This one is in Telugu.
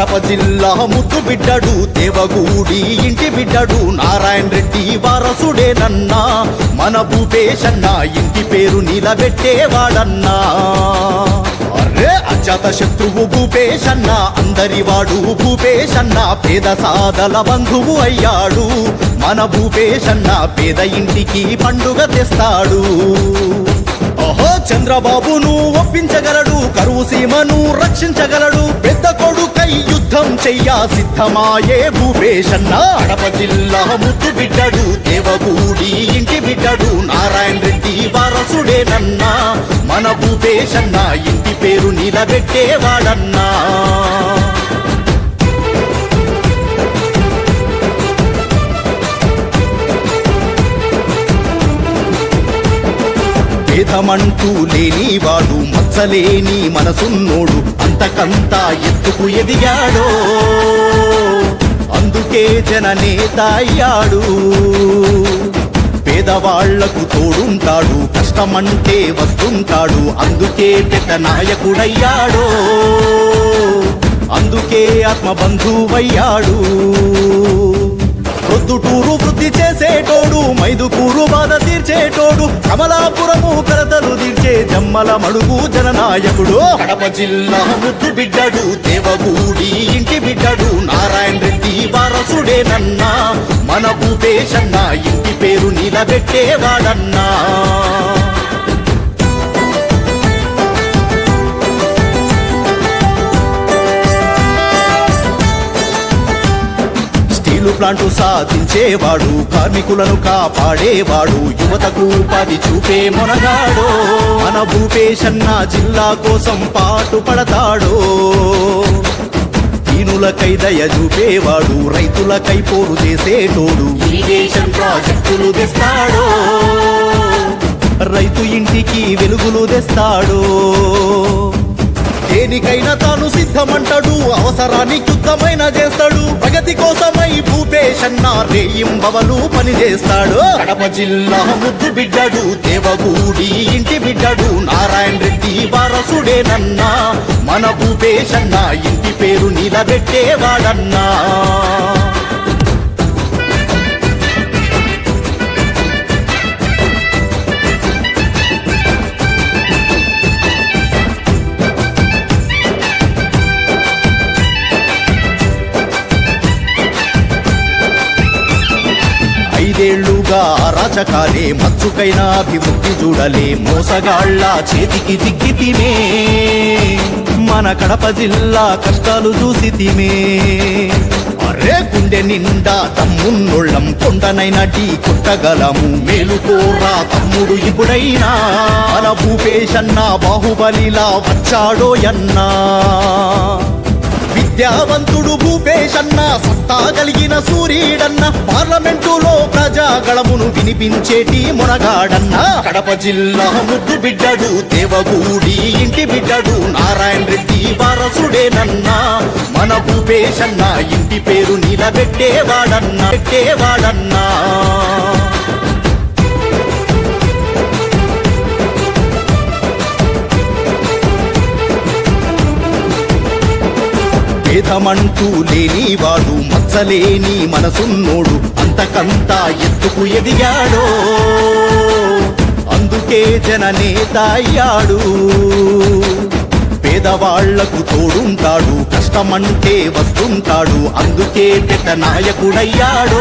కడప జిల్లా ముద్దు బిడ్డడు దేవగూడి ఇంటి బిడ్డడు నారాయణ రెడ్డి వారసుడేనన్నా మన భూపేశన్న ఇంటి పేరు నిలబెట్టేవాడన్నా. అరే అజాత శత్రువు భూపేశన్న అందరి వాడు భూపేశన్న పేద సాదల బంధువు అయ్యాడు. మన భూపేశన్న పేద ఇంటికి పండుగ తెస్తాడు. ఓహో చంద్రబాబును ఒప్పించగలడు కరువు సీమను రక్షించగలడు పెద్ద చెయ్య సిద్ధమాయే భూపేశన్న. కడప జిల్లా ముద్దు బిడ్డడు దేవగూడి ఇంటి బిడ్డడు నారాయణ రెడ్డి వారసుడేనన్నా మన భూపేశన్న ఇంటి పేరు నిలబెట్టేవాడన్నా భేదమంటూ లేనివాడు మచ్చలేని మనసున్నోడు. అంతకంతా ఎత్తుకు ఎదిగాడో అందుకే జననేత అయ్యాడు పేదవాళ్ళకు తోడుంటాడు కష్టమంటే వస్తుంటాడు అందుకే పెద్ద నాయకుడయ్యాడో. అందుకే ఆత్మబంధువయ్యాడు. ప్రొద్దుటూరు వృద్ధి చేసేటోడు మైదుకూరు బాధ తీర్చేటోడు కమలాపురము కరతలు తీర్చే జమ్మల మడుగు జననాయకుడు. కడప జిల్లా ముద్దు బిడ్డడు దేవగూడి ఇంటి బిడ్డడు నారాయణ రెడ్డి మన భూపేశన్న ఇంటి పేరు నిలబెట్టేవాడన్నా. స్టీలు ప్లాంటు సాధించేవాడు కార్మికులను కాపాడేవాడు యువతకు ఉపాధి చూపే మొనగాడో. మన భూపేశన్న జిల్లా కోసం పాటు పడతాడో దీనులకై దయ చూపేవాడు రైతులకై పోరు చేసేటోడు. ఇరిగేషన్ ప్రాజెక్టులు తెస్తాడో. రైతు ఇంటికి వెలుగులు తెస్తాడో. దేనికైనా తాను సిద్ధమంటాడు అవసరానికి యుద్ధమైన చేస్తాడు. ప్రగతి కోసమై భూపేశన్న రేయింబవలు పని చేస్తాడు కడప జిల్లా ముద్దు బిడ్డడు దేవగూడి ఇంటి బిడ్డడు. నారాయణ రెడ్డి వారసుడేనన్నా. మన భూపేశన్న ఇంటి పేరు నిలబెట్టేవాడన్నా. ఐదేళ్ళుగా రాచకాలే మచ్చుకైనా అభివృద్ధి చూడలే మోసగాళ్ళ చేతికి దిక్కితిమే. మన కడప జిల్లా కష్టాలు చూసి తిమే. అరే గుండె నిండా తమ్మున్నోళ్ళం కొండనైనా టీ కొట్టగలము. మేలుకోరా తమ్ముడు ఇప్పుడైనా. మన భూపేశన్న బాహుబలిలా వచ్చాడో అన్నా. విద్యావంతుడు భూపేశన్న సత్తా కలిగిన సూర్యుడన్న పార్లమెంటులో ప్రజాగళమును వినిపించేటి మునగాడన్న. కడప జిల్లా ముద్దు బిడ్డడు దేవగూడి ఇంటి బిడ్డడు నారాయణ రెడ్డి వారసుడేనన్నా మన భూపేశన్న ఇంటి పేరు నిలబెట్టేవాడన్నా పెట్టేవాడన్నా. భేదమంటూ లేనివాడు మచ్చలేని మనసున్నోడు అంతకంతా ఎత్తుకు ఎదిగాడో. అందుకే జననేత అయ్యాడు. పేదవాళ్ళకు తోడుంటాడు కష్టమంటే వస్తుంటాడు అందుకే తెట నాయకుడయ్యాడో.